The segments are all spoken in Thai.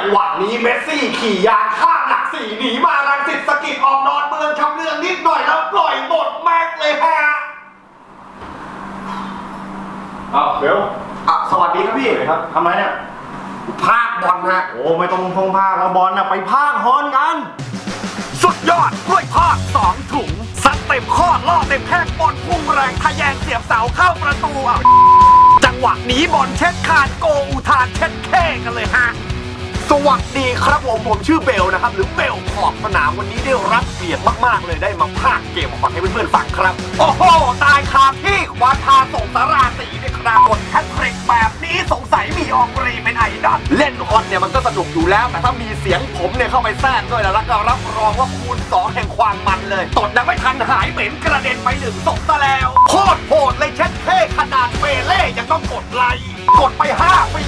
งหวะนี้เมสซี่ขี่ยานข้ามหลักสี่หนีมารังสิตสะกิดออกนอนเมืองชำเลืองนิดหน่อยแล้วปล่อยหมดแม็กเลยฮะอ้าวเบลอะสวัสดีครับพี่ครับทำไรเนี่ยภาคบอลฮะโอ้ไม่ต้องพงพากแล้วบอลน่ะไปพากฮอนกัน สุดยอดกล้วยทอดสองถุงซัดเต็มข้อล่อเต็มแข้งบอลพุ่งแรงทะแยงเสียบเสาเข้าประตูอะจังหวะนี้บอลเช็ดคานโกอุทานเช็ดเค้กันเลยฮะ สวัสดีครับผมผมชื่อเบลนะครับหรือเบลขอบสนามวันนี้ได้รับเกียรติมากๆเลยได้มาพากเกมบอลให้เพื่อนๆฟังครับ โอ้โห ตายคาที่ควาทาส่งสาราสีด้วยครับกดแฮตทริกแบบนี้สงสัยมีอองรีเป็นไอดอลเล่นฮอนเนี่ยมันก็สนุกอยู่แล้ว แต่ถ้ามีเสียงผมเนี่ยเข้าไปแทรกด้วยแล้วก็รับรองว่าคูณสองแห่งความมันเลยตดยังไม่ทันหายเหม็นกระเด็นไปหนึ่งส่งซะแล้วโคตรโหดเลยเช็ดเท่ขนาดเปเล่ยังต้องกดไลค์กดไป5ปี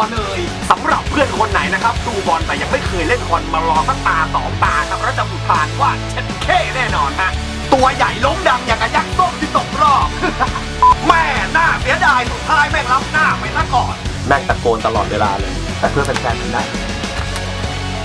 ฟันลุงดอเลยสำหรับเพื่อนคนไหนนะครับดูบอลแต่ยังไม่เคยเล่นบอลมาลองสักตาสองตาครับแล้วจะอุทานว่าเช็ดเท่แน่นอนฮะตัวใหญ่ล้มดังอย่างกับยักษ์ส้มที่ตกรอบแม่หน้าเสียดายสุดท้ายแม่งรับหน้าไปซะก่อนแม่งตะโกนตลอดเวลาเลย แต่เพื่อแฟนๆทำได้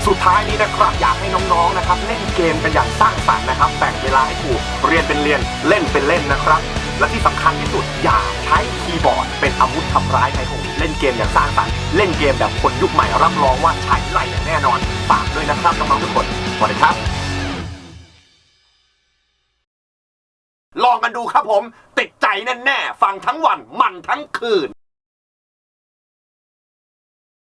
สุดท้ายนี้นะครับอยากให้น้องๆนะครับเล่นเกมกันอย่างสร้างสรรค์นะครับแบ่งเวลาให้ถูกเรียนเป็นเรียนเล่นเป็นเล่นนะครับ และที่สำคัญที่สุดอย่าใช้คีย์บอร์ด เป็นอาวุธทำร้ายใครผมเล่นเกมอย่างสร้างสรรค์เล่นเกมแบบคนยุคใหม่รับรองว่าใช้ไหลอย่างแน่นอนฝากด้วยนะครับน้องๆทุกคนสวัสดีครับ ลองกันดูครับผม ติดใจแน่ๆฟังทั้งวันมันทั้งคืน